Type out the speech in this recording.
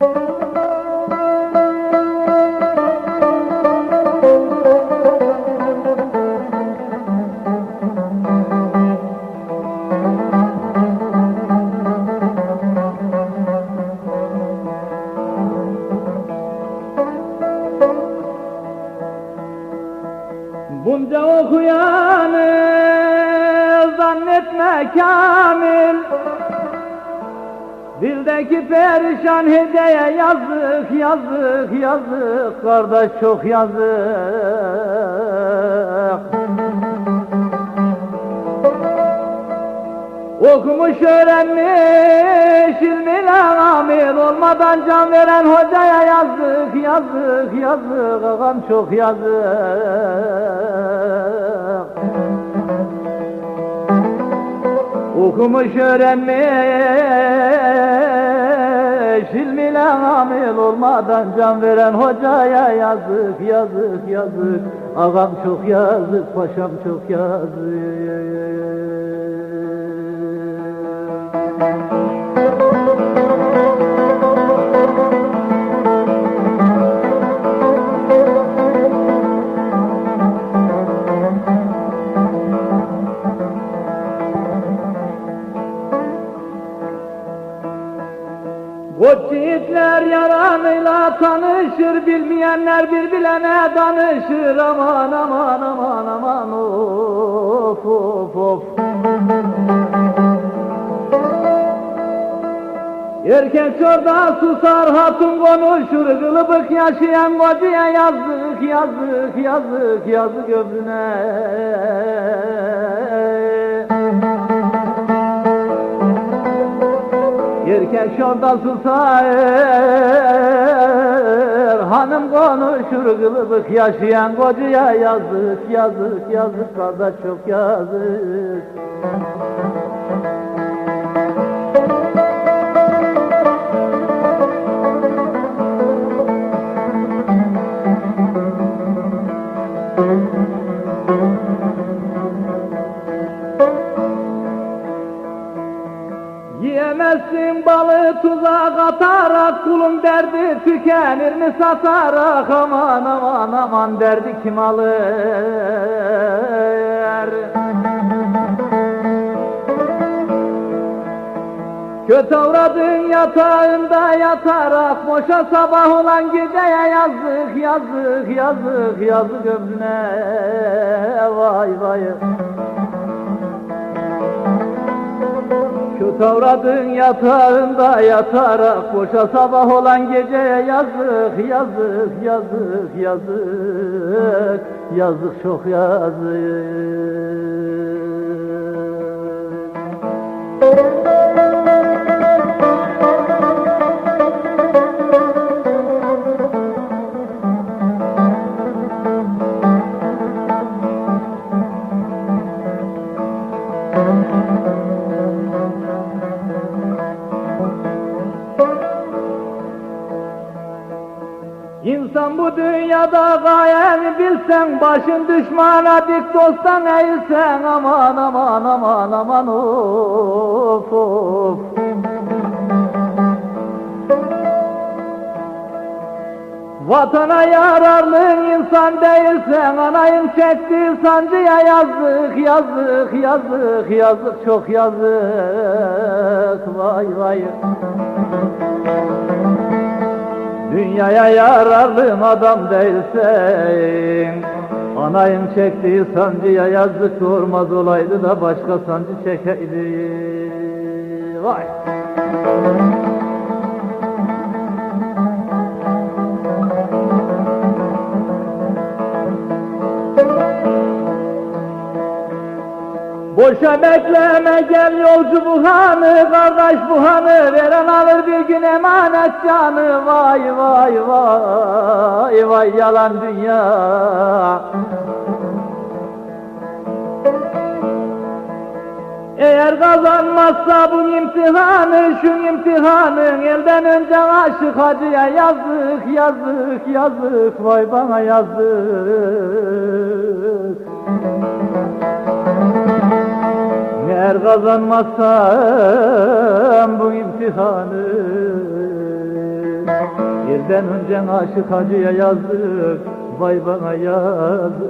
Bunca okuyanı zannetme kamil Dildeki perişan hediye yazık yazık yazık Kardeş çok yazık. Okumuş öğrenmiş ilmine amir Olmadan can veren hocaya yazık yazık yazık Ağam çok yazık. Okumuş öğrenmiş ilmine amil olmadan can veren hocaya yazık yazık yazık. Ağam çok yazık paşam çok yazık Koç yiğitler yaranıyla tanışır Bilmeyenler bir bilene danışır. Aman aman aman aman of of of. Erkek çorda susar hatun konuşur. Kılıbık yaşayan kocaya yazık yazık yazık yazık ömrüne Erkek şorda susar. Hanım konuşur kılıbık yaşayan kocaya yazık yazık yazık kardeş çok yazık Yiyemezsin balı tuzağa katarak Kulun derdi tükenir mi satarak? Aman aman aman derdi kim alır? Kötü avradın yatağında yatarak Boşa sabah olan geceye yazık yazık yazık yazık ömrüne Vay vay Şu tavradın yatağında yatarak Boşa sabah olan geceye yazık yazık yazık yazık Yazık çok yazık bu dünyada gayeni bilsen Başın düşmana dik dosttan eğilsen Aman aman aman aman of of. Vatana yararlı insan değilsen Anayın çektiği sancıya yazık yazık yazık yazık çok yazık. Vay vay Dünyaya yararlı adam değilsen Anayın çektiği sancıya yazık olmaz olaydı da başka sancı çekeydi Vay Boşa bekleme gel yolcu bu hanı Kardeş bu hanı. Veren alır bir gün emanet canı. Vay vay vay vay yalan dünya. Eğer kazanmazsa bu imtihanı Şu imtihanın elden önce aşık hacıya yazık yazık yazık Vay bana yazık Eğer kazanmazsam bu imtihanı Elden önce aşık hacıya yazdık Vay bana yazık